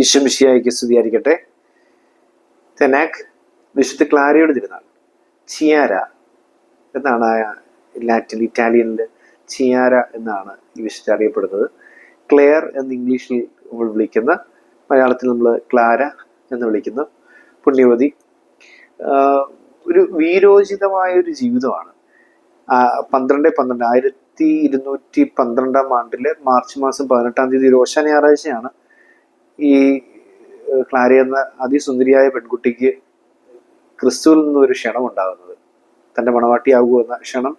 ഈശ്വമിഷിയായിക്ക് സ്തുതിയായിരിക്കട്ടെ തെനാക് വിശുദ്ധ ക്ലാരയുടെ തിരുനാൾ. ചിയാര എന്നാണ് ലാറ്റിൻ ഇറ്റാലിയനിൽ ചിയാര എന്നാണ് ഈ വിശുദ്ധ അറിയപ്പെടുന്നത്. ക്ലെയർ എന്ന് ഇംഗ്ലീഷിൽ നമ്മൾ വിളിക്കുന്ന മലയാളത്തിൽ നമ്മൾ ക്ലാര എന്ന് വിളിക്കുന്ന. പുണ്യവതി ഒരു വീരോചിതമായ ഒരു ജീവിതമാണ്. പന്ത്രണ്ട് പന്ത്രണ്ട് ആയിരത്തി ഇരുന്നൂറ്റി പന്ത്രണ്ടാം ആണ്ടിലെ മാർച്ച് മാസം പതിനെട്ടാം തീയതി രോഷ ഞായറാഴ്ചയാണ് ഈ ക്ലാരി എന്ന അതിസുന്ദരിയായ പെൺകുട്ടിക്ക് ക്രിസ്തുവിൽ നിന്ന് ഒരു ക്ഷണം ഉണ്ടാകുന്നത്. തന്റെ മണവാട്ടിയാകൂ എന്ന ക്ഷണം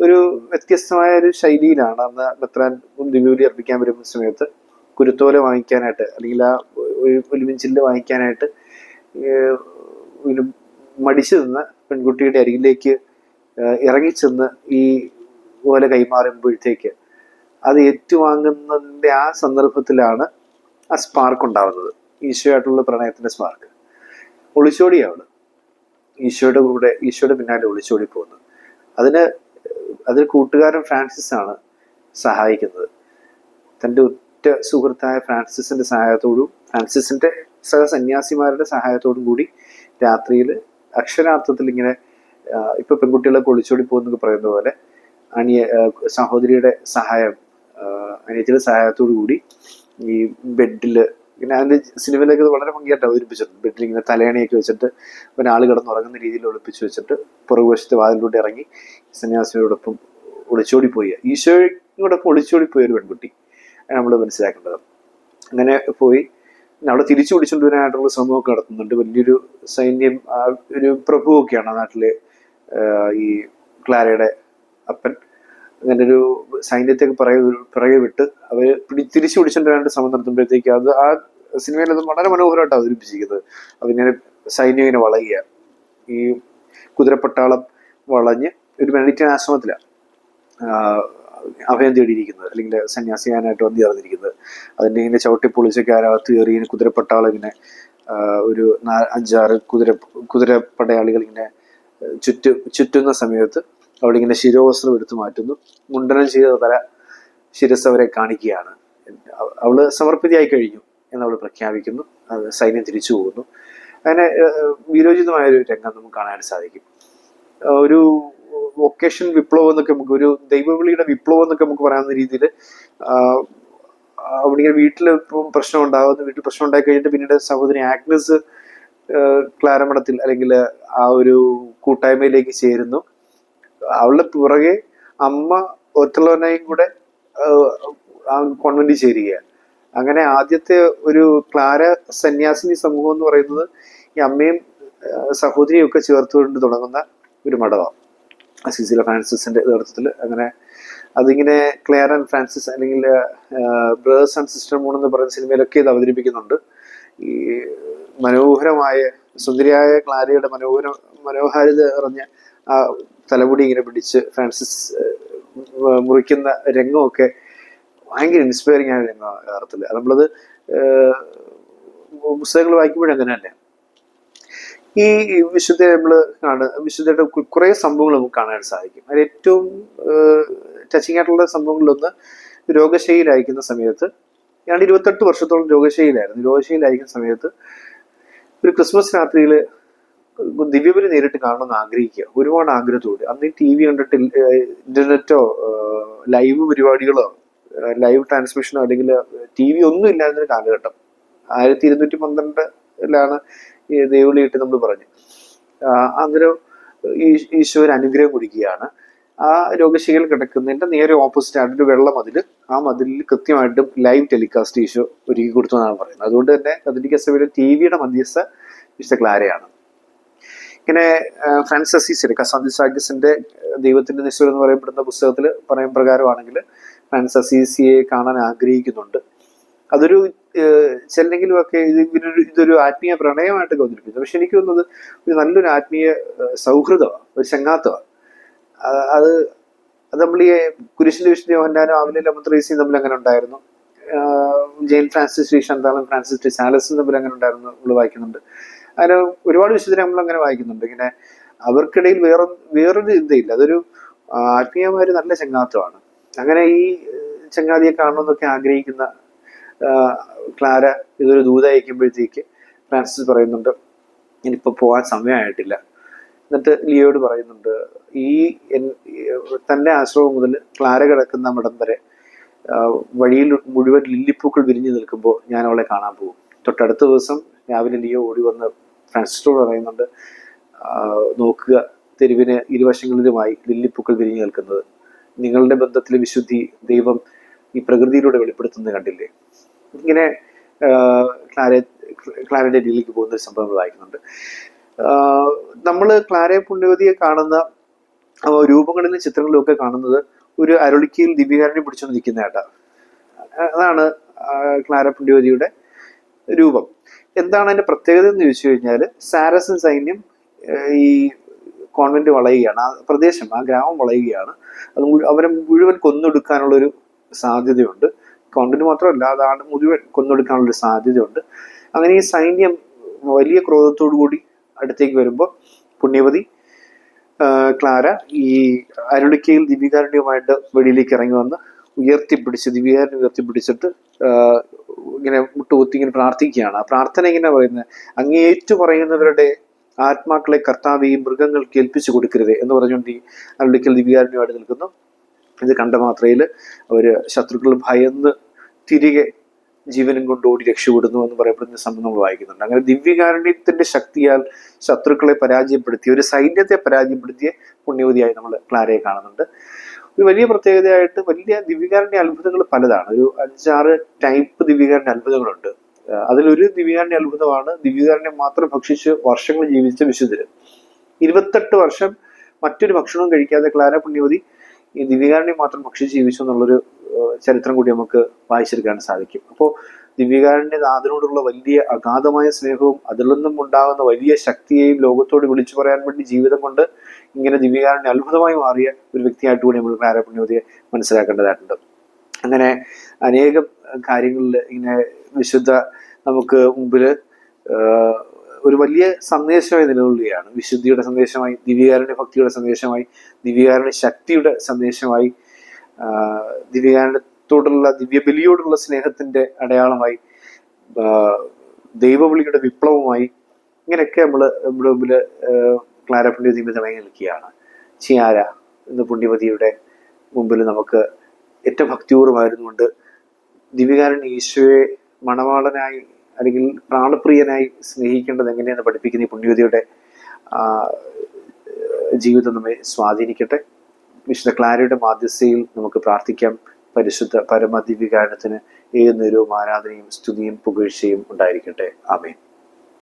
ഒരു വ്യത്യസ്തമായ ഒരു ശൈലിയിലാണ്. അന്ന് ബത്രാൻ ദിവ്യൂലി അർപ്പിക്കാൻ വരുന്ന സമയത്ത് കുരുത്തോല വാങ്ങിക്കാനായിട്ട് അല്ലെങ്കിൽ ആ ഒരു ഒലിമിഞ്ചിൽ വാങ്ങിക്കാനായിട്ട് മടിച്ചു നിന്ന് പെൺകുട്ടിയുടെ അരികിലേക്ക് ഇറങ്ങിച്ചെന്ന് ഈ ഓല കൈമാറുമ്പോഴത്തേക്ക് അത് ഏറ്റുവാങ്ങുന്നതിന്റെ ആ സന്ദർഭത്തിലാണ് ആ സ്പാർക്ക് ഉണ്ടാവുന്നത്. ഈശോയായിട്ടുള്ള പ്രണയത്തിന്റെ സ്പാർക്ക് ഒളിച്ചോടിയാണ് ഈശോയുടെ കൂടെ ഈശോയുടെ പിന്നാലെ ഒളിച്ചോടി പോകുന്നത്. അതിന് അതിൽ കൂട്ടുകാരൻ ഫ്രാൻസിസ് ആണ് സഹായിക്കുന്നത്. തന്റെ ഉറ്റ സുഹൃത്തായ ഫ്രാൻസിസിന്റെ സഹായത്തോടും ഫ്രാൻസിസിന്റെ സഹസന്യാസിമാരുടെ സഹായത്തോടും കൂടി രാത്രിയിൽ അക്ഷരാർത്ഥത്തിൽ ഇങ്ങനെ ഇപ്പൊ പെൺകുട്ടികളൊക്കെ ഒളിച്ചോടി പോകുന്നൊക്കെ പറയുന്ന പോലെ അനിയ സഹോദരിയുടെ സഹായം അനിയത്തിയുടെ സഹായത്തോടു കൂടി ഈ ബെഡിൽ. ഇങ്ങനെ അതിന്റെ സിനിമയിലൊക്കെ വളരെ ഭംഗിയായിട്ട് അവതരിപ്പിച്ചിട്ടുണ്ട്. ബെഡിൽ ഇങ്ങനെ തലയണയൊക്കെ വെച്ചിട്ട് പിന്നെ കിടന്ന് ഉറങ്ങുന്ന രീതിയിൽ ഒളിപ്പിച്ച് വെച്ചിട്ട് പുറകുവശത്ത് വാതിലൂടെ ഇറങ്ങി സന്യാസിയോടൊപ്പം ഒളിച്ചോടി പോയ ഈശോയോടൊപ്പം ഒളിച്ചോടി പോയ ഒരു പെൺകുട്ടി. നമ്മൾ മനസ്സിലാക്കേണ്ടത് അങ്ങനെ പോയി. പിന്നെ അവിടെ തിരിച്ചു പിടിച്ചുകൊണ്ട് വരാനായിട്ടുള്ള ശ്രമമൊക്കെ നടത്തുന്നുണ്ട്. വലിയൊരു സൈന്യം ഒരു പ്രഭുവൊക്കെയാണ് നാട്ടിലെ ഈ ക്ലാരയുടെ അപ്പൻ. അങ്ങനെ ഒരു സൈന്യത്തെ പിറകെ പിറകെ വിട്ട് അവർ പിടി തിരിച്ചു പിടിച്ചുകൊണ്ട് വരാനായിട്ട് ശ്രമം നടത്തുമ്പോഴത്തേക്ക് അത് ആ സിനിമയിൽ അത് വളരെ മനോഹരമായിട്ട് അവതരിപ്പിച്ചിരിക്കുന്നത്. അതിങ്ങനെ സൈന്യം ഇങ്ങനെ വളയുക. ഈ കുതിരപ്പട്ടാളം വളഞ്ഞ് ഒരു മെഡിറ്റൻ ആശ്രമത്തിലാണ് അഭയം തേടിയിരിക്കുന്നത്. അല്ലെങ്കിൽ സന്യാസിയാനായിട്ട് വന്നു ചേർന്നിരിക്കുന്നത് അതിന്റെ ഇങ്ങനെ ചവിട്ടി പൊളിച്ചൊക്കെ അതിനകത്ത് കയറി ഇങ്ങനെ കുതിരപ്പട്ടാളം ഇങ്ങനെ ഒരു അഞ്ചാറ് കുതിര കുതിരപ്പടയാളികൾ ഇങ്ങനെ ചുറ്റു ചുറ്റുന്ന സമയത്ത് അവിടെ ഇങ്ങനെ ശിരോവസ്ത്രം എടുത്തു മാറ്റുന്നു. മുണ്ടനം ചെയ്ത തല ശിരസ് അവരെ കാണിക്കുകയാണ്. അവ- അവൾ സമർപ്പിതയായി കഴിഞ്ഞു എന്നവൾ പ്രഖ്യാപിക്കുന്നു. അത് സൈന്യം തിരിച്ചു പോകുന്നു. അങ്ങനെ വിരോചിതമായൊരു രംഗം നമുക്ക് കാണാൻ സാധിക്കും. ഒരു വൊക്കേഷൻ വിപ്ലവം എന്നൊക്കെ നമുക്ക് ഒരു ദൈവവിളിയുടെ വിപ്ലവം എന്നൊക്കെ നമുക്ക് പറയാവുന്ന രീതിയിൽ അവിടെ വീട്ടിൽ ഇപ്പം പ്രശ്നം ഉണ്ടാകുന്നു വീട്ടിൽ പ്രശ്നം ഉണ്ടായി കഴിഞ്ഞിട്ട് പിന്നീട് സഹോദരി ആഗ്നസ് ക്ലാരമഠത്തിൽ അല്ലെങ്കിൽ ആ ഒരു കൂട്ടായ്മയിലേക്ക് ചേരുന്നു. അവളുടെ പുറകെ അമ്മ ഒത്തുള്ളവനെയും കൂടെ കോൺവെന്റിൽ ചേരുകയാണ്. അങ്ങനെ ആദ്യത്തെ ഒരു ക്ലാര സന്യാസിനി സമൂഹം എന്ന് പറയുന്നത് ഈ അമ്മയും സഹോദരിയും ഒക്കെ ചേർത്തുകൊണ്ട് തുടങ്ങുന്ന ഒരു മഠമാണ് സിസില ഫ്രാൻസിസിന്റെ നേതൃത്വത്തിൽ അങ്ങനെ അതിങ്ങനെ ക്ലെയർ ആൻഡ് ഫ്രാൻസിസ് അല്ലെങ്കിൽ ബ്രദേഴ്സ് ആൻഡ് സിസ്റ്റർ മൂൺ എന്ന് പറയുന്ന സിനിമയിലൊക്കെ ഇത് അവതരിപ്പിക്കുന്നുണ്ട്. ഈ മനോഹരമായ സുന്ദരിയായ ക്ലാരയുടെ മനോഹര മനോഹാരിത നിറഞ്ഞ തലമുടി ഇങ്ങനെ പിടിച്ച് ഫ്രാൻസിസ് മുറിക്കുന്ന രംഗമൊക്കെ ഭയങ്കര ഇൻസ്പയറിംഗ് ആയ രംഗമാണ് യഥാർത്ഥത്തിൽ. നമ്മളത് പുസ്തകങ്ങൾ വായിക്കുമ്പോഴും അങ്ങനെ തന്നെ. ഈ വിശുദ്ധ നമ്മൾ കാണുക വിശുദ്ധയുടെ കുറേ സംഭവങ്ങൾ നമുക്ക് കാണാൻ സാധിക്കും. അതിൽ ഏറ്റവും ടച്ചിങ് ആയിട്ടുള്ള സംഭവങ്ങളിലൊന്ന് രോഗശൈലിയിലായിരിക്കുന്ന സമയത്ത് ഞാൻ ഇരുപത്തെട്ട് വർഷത്തോളം രോഗശൈലിയിലായിരുന്നു രോഗശൈലിയിലായിരിക്കുന്ന സമയത്ത് ഒരു ക്രിസ്മസ് രാത്രിയിൽ ദിവ്യബലി നേരിട്ട് കാണണമെന്ന് ആഗ്രഹിക്കുക. ഒരുപാട് ആഗ്രഹത്തോടെ. അന്ന് ടി വി കണ്ടിട്ട് ഇന്റർനെറ്റോ ലൈവ് പരിപാടികളോ ലൈവ് ട്രാൻസ്മിഷനോ അല്ലെങ്കിൽ ടി വി ഒന്നും ഇല്ലായിരുന്നൊരു കാലഘട്ടം. ആയിരത്തി ഇരുന്നൂറ്റി പന്ത്രണ്ടിലാണ് ഈ ദേവുളിയിട്ട് നമ്മൾ പറഞ്ഞു അങ്ങനെ അന്നേരം ഈ- ഈശോ ഒരു അനുഗ്രഹം കുടിക്കുകയാണ്. ആ രോഗശൈലിയിൽ കിടക്കുന്നതിന്റെ നേരെ ഓപ്പോസിറ്റ് ആയിട്ട് ഒരു വെള്ള മതിൽ ആ മതിലിൽ കൃത്യമായിട്ടും ലൈവ് ടെലികാസ്റ്റ് ഈശോ ഒരുക്കി കൊടുത്തു എന്നാണ് പറയുന്നത്. അതുകൊണ്ട് തന്നെ കത്തോലിക്ക സഭയുടെ ടി വിയുടെ മധ്യസ്ഥ വിശുദ്ധ ക്ലാരയാണ്. ഇങ്ങനെ ഫ്രാൻസിസ് ഫ്രാൻസിസ് കസാന്തി കസാന്തിസാഗസിന്റെ ദൈവത്തിന്റെ നിശ്ചയം എന്ന് പറയപ്പെടുന്ന പുസ്തകത്തിൽ പറയും പ്രകാരമാണെങ്കിൽ ഫ്രാൻസിസ് അസീസിയെ കാണാൻ ആഗ്രഹിക്കുന്നുണ്ട്. അതൊരു ചെല്ലെങ്കിലും ഒക്കെ ഇത് ഇവരൊരു ഇതൊരു ആത്മീയ പ്രണയമായിട്ട് അവതരിപ്പിച്ചു പക്ഷെ എനിക്ക് തോന്നുന്നത് ഒരു നല്ലൊരു ആത്മീയ സൗഹൃദമാണ് ഒരു ചങ്ങാത്തമാണ് അത് അത് നമ്മൾ ഈ കുരിശിന്റെ വിശുദ്ധ യോഹന്നാനും ആവിലെ ലമന്ത്രീസിയും തമ്മിൽ അങ്ങനെ ഉണ്ടായിരുന്നു. ജെയിൻ ഫ്രാൻസിസ് ശ്രീ ശാന്താളും ഫ്രാൻസിസ് ടി സാലസും തമ്മിൽ അങ്ങനെ ഉണ്ടായിരുന്നു നമ്മൾ വായിക്കുന്നുണ്ട്. അങ്ങനെ ഒരുപാട് വിശുദ്ധരെ നമ്മൾ അങ്ങനെ വായിക്കുന്നുണ്ട്. ഇങ്ങനെ അവർക്കിടയിൽ വേറെ വേറൊരു ഇതില്ല അതൊരു ആത്മീയമായ ഒരു നല്ല ചങ്ങാത്തമാണ്. അങ്ങനെ ഈ ചങ്ങാതിയെ കാണണമെന്നൊക്കെ ആഗ്രഹിക്കുന്ന ക്ലാര ഇതൊരു ദൂത അയക്കുമ്പോഴത്തേക്ക് ഫ്രാൻസിസ് പറയുന്നുണ്ട് ഇനിയിപ്പോൾ പോകാൻ സമയമായിട്ടില്ല എന്നിട്ട് ലിയോട് പറയുന്നുണ്ട് ഈ തന്റെ ആശ്രമം മുതൽ ക്ലാര കിടക്കുന്ന മടം വരെ വഴിയിൽ മുഴുവൻ ലില്ലിപ്പൂക്കൾ വിരിഞ്ഞു നിൽക്കുമ്പോൾ ഞാൻ അവളെ കാണാൻ പോകും. തൊട്ടടുത്ത ദിവസം രാവിലെ ലിയോ ഓടി വന്ന് ഫ്രാൻസിസ്റ്റോട് പറയുന്നുണ്ട് നോക്കുക തെരുവിന് ഇരുവശങ്ങളിലുമായി ലില്ലിപ്പൂക്കൾ വിരിഞ്ഞു നിൽക്കുന്നത്. നിങ്ങളുടെ ബന്ധത്തിലെ വിശുദ്ധി ദൈവം ഈ പ്രകൃതിയിലൂടെ വെളിപ്പെടുത്തുന്നത് കണ്ടില്ലേ? ഇങ്ങനെ ക്ലാരെ ക്ലാര ക്ലാരയുടെ രീതിയിലേക്ക് പോകുന്ന ഒരു സംഭവം വായിക്കുന്നുണ്ട്. നമ്മൾ ക്ലാരെ പുണ്യവതിയെ കാണുന്ന രൂപങ്ങളിലും ചിത്രങ്ങളിലും ഒക്കെ കാണുന്നത് ഒരു അരുളിക്കയിൽ ദിവ്യകാരനെ പിടിച്ചു നിൽക്കുന്ന ഏട്ടാ അതാണ് ക്ലാര പുണ്യവതിയുടെ രൂപം. എന്താണ് അതിന്റെ പ്രത്യേകത എന്ന് ചോദിച്ചു കഴിഞ്ഞാൽ സാരസൻ സൈന്യം ഈ കോൺവെന്റ് വളയുകയാണ്. ആ പ്രദേശം ആ ഗ്രാമം വളയുകയാണ്. അത് അവരെ മുഴുവൻ കൊന്നൊടുക്കാനുള്ളൊരു സാധ്യതയുണ്ട്. കോൺവെന്റ് മാത്രമല്ല അതാണ് മുഴുവൻ കൊന്നൊടുക്കാനുള്ളൊരു സാധ്യതയുണ്ട്. അങ്ങനെ ഈ സൈന്യം വലിയ ക്രോധത്തോടു കൂടി അടുത്തേക്ക് വരുമ്പോൾ പുണ്യവതി ക്ലാര ഈ അരുളിക്കയിൽ ദിവ്യകാരുണ്യവുമായിട്ട് വെളിയിലേക്ക് ഇറങ്ങി വന്ന് ഉയർത്തിപ്പിടിച്ച് ദിവ്യകാരനെ ഉയർത്തിപ്പിടിച്ചിട്ട് ഇങ്ങനെ മുട്ടുകുത്തി ഇങ്ങനെ പ്രാർത്ഥിക്കുകയാണ്. ആ പ്രാർത്ഥന ഇങ്ങനെ പറയുന്നത് അങ്ങേറ്റു പറയുന്നവരുടെ ആത്മാക്കളെ കർത്താവ് ഈ മൃഗങ്ങൾക്ക് ഏൽപ്പിച്ചു കൊടുക്കരുത് എന്ന് പറഞ്ഞുകൊണ്ട് ഈ അരുളിക്കൽ ദിവ്യാരണ്യമായിട്ട് നിൽക്കുന്നു. ഇത് കണ്ട മാത്രയിൽ അവർ ശത്രുക്കൾ ഭയന്ന് തിരികെ ജീവനും കൊണ്ട് ഓടി രക്ഷപ്പെടുന്നു എന്ന് പറയപ്പെടുന്ന സംഭവം നമ്മൾ വായിക്കുന്നുണ്ട്. അങ്ങനെ ദിവ്യകാരുണ്യത്തിന്റെ ശക്തിയാൽ ശത്രുക്കളെ പരാജയപ്പെടുത്തി ഒരു സൈന്യത്തെ പരാജയപ്പെടുത്തിയ പുണ്യവതിയായി നമ്മൾ ക്ലാരയെ കാണുന്നുണ്ട്. ഒരു വലിയ പ്രത്യേകതയായിട്ട് വലിയ ദിവ്യകാരുണ്യ അത്ഭുതങ്ങൾ പലതാണ്. ഒരു അഞ്ചാറ് ടൈപ്പ് ദിവ്യകാരുണ്യ അത്ഭുതങ്ങളുണ്ട്. അതിലൊരു ദിവ്യകാരുണ്യ അത്ഭുതമാണ് ദിവ്യകാരുണ്യം മാത്രം ഭക്ഷിച്ച് വർഷങ്ങൾ ജീവിച്ച വിശുദ്ധര് ഇരുപത്തെട്ട് വർഷം മറ്റൊരു ഭക്ഷണവും കഴിക്കാതെ ക്ലാര പുണ്യവതി ഈ ദിവ്യകാരുണ്യം മാത്രം ഭക്ഷിച്ച് ജീവിച്ചു എന്നുള്ളൊരു ചരിത്രം കൂടി നമുക്ക് വായിച്ചെടുക്കാൻ സാധിക്കും. അപ്പോൾ ദിവ്യകാരുണ്യ നാഥനോടുള്ള വലിയ അഗാധമായ സ്നേഹവും അതിൽ നിന്നും ഉണ്ടാകുന്ന വലിയ ശക്തിയെയും ലോകത്തോട് വിളിച്ചു പറയാൻ വേണ്ടി ജീവിതം കൊണ്ട് ഇങ്ങനെ ദിവ്യകാരനെ അത്ഭുതമായി മാറിയ ഒരു വ്യക്തിയായിട്ട് കൂടി നമ്മൾ നാരായ പുണ്യവതിയെ മനസ്സിലാക്കേണ്ടതായിട്ടുണ്ട്. അങ്ങനെ അനേകം കാര്യങ്ങളിൽ ഇങ്ങനെ വിശുദ്ധ നമുക്ക് മുമ്പിൽ ഒരു വലിയ സന്ദേശമായി നിലകൊള്ളുകയാണ്. വിശുദ്ധിയുടെ സന്ദേശമായി ദിവ്യകാരന്റെ ഭക്തിയുടെ സന്ദേശമായി ദിവ്യകാരന്റെ ശക്തിയുടെ സന്ദേശമായി ആ, ദിവ്യകാരുണ്യത്തോടുള്ള ദിവ്യബലിയോടുള്ള സ്നേഹത്തിന്റെ അടയാളമായി ദൈവവിളിയുടെ വിപ്ലവമായി ഇങ്ങനെയൊക്കെ നമ്മൾ നമ്മുടെ മുമ്പിൽ ക്ലാര പുണ്യവതി തിളങ്ങി നിൽക്കുകയാണ്. ചിയാര എന്ന പുണ്യവതിയുടെ മുമ്പിൽ നമുക്ക് ഏറ്റവും ഭക്തിപൂർവമായിരുന്നുകൊണ്ട് ദിവ്യകാരൻ ഈശോയെ മണവാളനായി അല്ലെങ്കിൽ പ്രാണപ്രിയനായി സ്നേഹിക്കേണ്ടത് എങ്ങനെയെന്ന് പഠിപ്പിക്കുന്ന ഈ പുണ്യവതിയുടെ ജീവിതം നമ്മെ സ്വാധീനിക്കട്ടെ. വിശുദ്ധ ക്ലാരയുടെ മാധ്യസ്ഥയിൽ നമുക്ക് പ്രാർത്ഥിക്കാം. പരിശുദ്ധ പരമദിവ്യകാരണത്തിന് ഏത് നേരവും ആരാധനയും സ്തുതിയും പുകഴ്ചയും ഉണ്ടായിരിക്കട്ടെ. ആമേൻ.